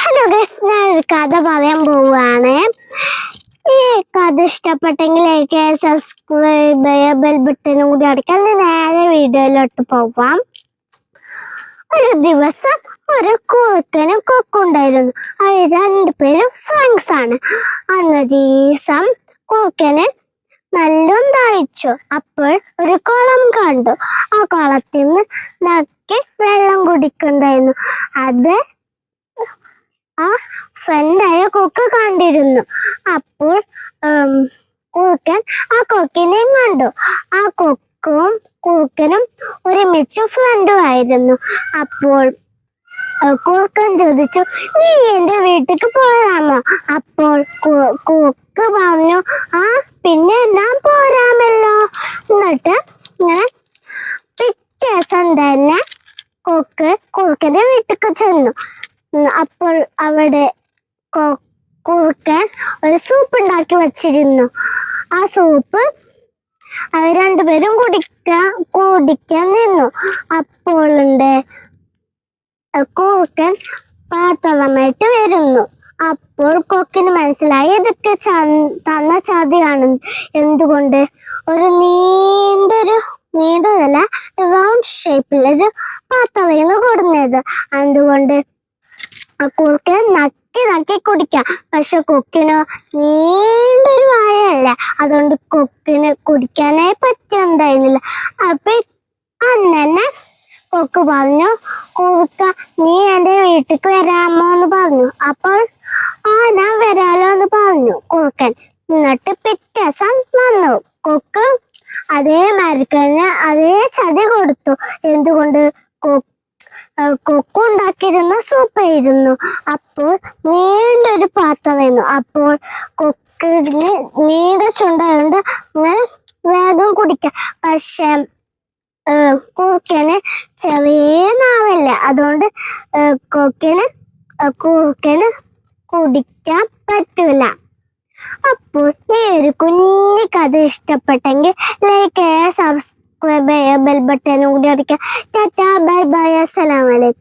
Hello guess ഞാൻ ഒരു കഥ പറയാൻ പോവുകയാണ്. ഈ കഥ ഇഷ്ടപ്പെട്ടെങ്കിൽ ലൈക്ക് സബ്സ്ക്രൈബ് ബെൽ ബട്ടനും കൂടി അടിക്കാൻ നേരെ വീഡിയോയിലോട്ട് പോവാം. ഒരു ദിവസം ഒരു കുറുക്കനും കൊക്കുണ്ടായിരുന്നു അവർ രണ്ടുപേരും ഫ്രണ്ട്സ് ആണ്. അന്ന് ദിവസം കുറുക്കന് നല്ലോണം ദാഹിച്ചു. അപ്പോൾ ഒരു കുളം കണ്ടു. ആ കുളത്തിൽ നിന്ന് നക്കി വെള്ളം കുടിക്കണ്ടായിരുന്നു. അത് ആ ഫ്രണ്ടായ കൊക്ക് കണ്ടിരുന്നു. അപ്പോൾ കൂക്കൻ ആ കൊക്കിനെയും കണ്ടു. ആ കൊക്കും കുറുക്കനും ഒരുമിച്ച് ഫ്രണ്ടും ആയിരുന്നു. അപ്പോൾ കൂക്കൻ ചോദിച്ചു നീ എന്റെ വീട്ടിലേക്ക് പോരാമോ അപ്പോൾ കൂക്ക് പറഞ്ഞു ആ പിന്നെ ഞാൻ പോരാമല്ലോ എന്നിട്ട് ഇങ്ങനെ പിറ്റേ ദിവസം തന്നെ കൊക്ക് കുറുക്കന്റെ വീട്ടിലേക്ക് ചെന്നു ഉം, അപ്പോൾ അവിടെ കുറുക്കൻ ഒരു സൂപ്പ് ഉണ്ടാക്കി വച്ചിരുന്നു. ആ സൂപ്പ് അവർ രണ്ടുപേരും കുടിക്കാൻ കുടിക്കാൻ നിന്നു. അപ്പോളുണ്ട് കുറുക്കൻ പാത്രമായിട്ട് വരുന്നു. അപ്പോൾ കൊക്കിന് മനസ്സിലായി ഇതൊക്കെ തന്ന ചതിയാണ്. എന്തുകൊണ്ട്? ഒരു നീണ്ടൊരു നീണ്ടതല്ല റൗണ്ട് ഷേപ്പിലൊരു പാത്രമാണ് കൊടുന്നത്. ആ കുറുക്കൻ നക്കി നക്കി കുടിക്കാം. പക്ഷെ കൊക്കിനോ നീണ്ടൊരു വായല്ല അതുകൊണ്ട് കൊക്കിന് കുടിക്കാനായി പറ്റുന്നുണ്ടായിരുന്നില്ല. അപ്പൊ അന്നെ കൊക്ക് പറഞ്ഞു കുറുക്ക നീ എന്റെ വീട്ടിലേക്ക് വരാമോ എന്ന് പറഞ്ഞു. അപ്പോൾ ആ ഞാൻ വരാലോ എന്ന് പറഞ്ഞു കുറുക്കൻ. എന്നിട്ട് പിറ്റേസം വന്നു. കൊക്ക് അതേ മരക്കന് അതേ ചതി കൊടുത്തു. എന്തുകൊണ്ട് കൊക്ക് കൊക്കു ഉണ്ടാക്കിയിരുന്ന സൂപ്പായിരുന്നു അപ്പോൾ നീണ്ടൊരു പാത്രമായിരുന്നു. അപ്പോൾ കൊക്കിന് നീണ്ട ചുണ്ടായോണ്ട്. അങ്ങനെ വേഗം കുടിക്കാം. പക്ഷെ കൂർക്കന് ചെറിയ നാവല്ല. അതുകൊണ്ട് കൊക്കിന് ഏഹ്, കൂർക്കന് കുടിക്കാൻ പറ്റൂല. അപ്പോൾ ഈ ഒരു കുഞ്ഞു കഥ ഇഷ്ടപ്പെട്ടെങ്കിൽ ലൈക്ക് ചെയ്യുക സബ്സ്ക്രൈബ് ചെയ്യുക ബെൽ ബട്ടനും കൂടി അടിക്കുക ടാറ്റാ ബൈ ബൈ അസ്സലാമലൈക്കും